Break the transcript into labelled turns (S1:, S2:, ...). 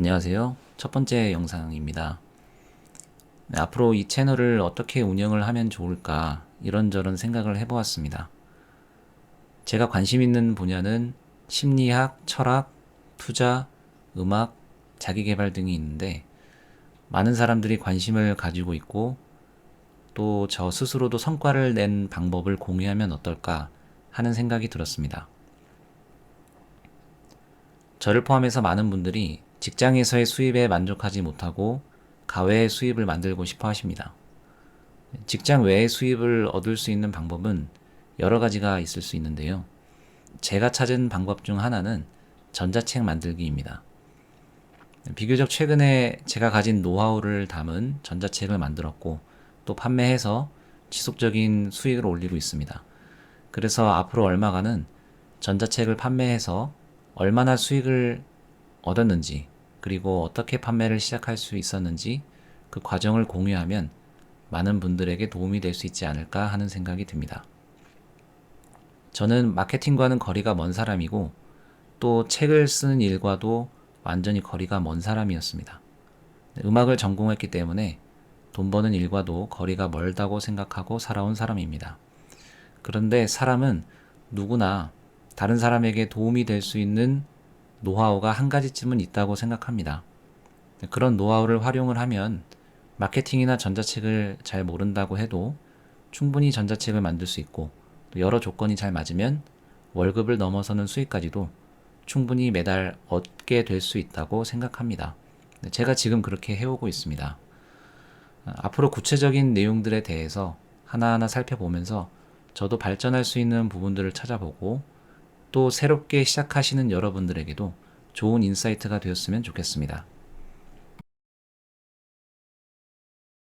S1: 안녕하세요. 첫 번째 영상입니다. 네, 앞으로 이 채널을 어떻게 운영을 하면 좋을까 이런저런 생각을 해보았습니다. 제가 관심 있는 분야는 심리학, 철학, 투자, 음악, 자기개발 등이 있는데 많은 사람들이 관심을 가지고 있고 또 저 스스로도 성과를 낸 방법을 공유하면 어떨까 하는 생각이 들었습니다. 저를 포함해서 많은 분들이 직장에서의 수입에 만족하지 못하고 가외의 수입을 만들고 싶어 하십니다. 직장 외의 수입을 얻을 수 있는 방법은 여러 가지가 있을 수 있는데요. 제가 찾은 방법 중 하나는 전자책 만들기입니다. 비교적 최근에 제가 가진 노하우를 담은 전자책을 만들었고 또 판매해서 지속적인 수익을 올리고 있습니다. 그래서 앞으로 얼마간은 전자책을 판매해서 얼마나 수익을 얻었는지 그리고 어떻게 판매를 시작할 수 있었는지 그 과정을 공유하면 많은 분들에게 도움이 될 수 있지 않을까 하는 생각이 듭니다. 저는 마케팅과는 거리가 먼 사람이고 또 책을 쓰는 일과도 완전히 거리가 먼 사람이었습니다. 음악을 전공했기 때문에 돈 버는 일과도 거리가 멀다고 생각하고 살아온 사람입니다. 그런데 사람은 누구나 다른 사람에게 도움이 될 수 있는 노하우가 한 가지쯤은 있다고 생각합니다. 그런 노하우를 활용을 하면 마케팅이나 전자책을 잘 모른다고 해도 충분히 전자책을 만들 수 있고 또 여러 조건이 잘 맞으면 월급을 넘어서는 수익까지도 충분히 매달 얻게 될 수 있다고 생각합니다. 제가 지금 그렇게 해오고 있습니다. 앞으로 구체적인 내용들에 대해서 하나하나 살펴보면서 저도 발전할 수 있는 부분들을 찾아보고 또 새롭게 시작하시는 여러분들에게도 좋은 인사이트가 되었으면 좋겠습니다.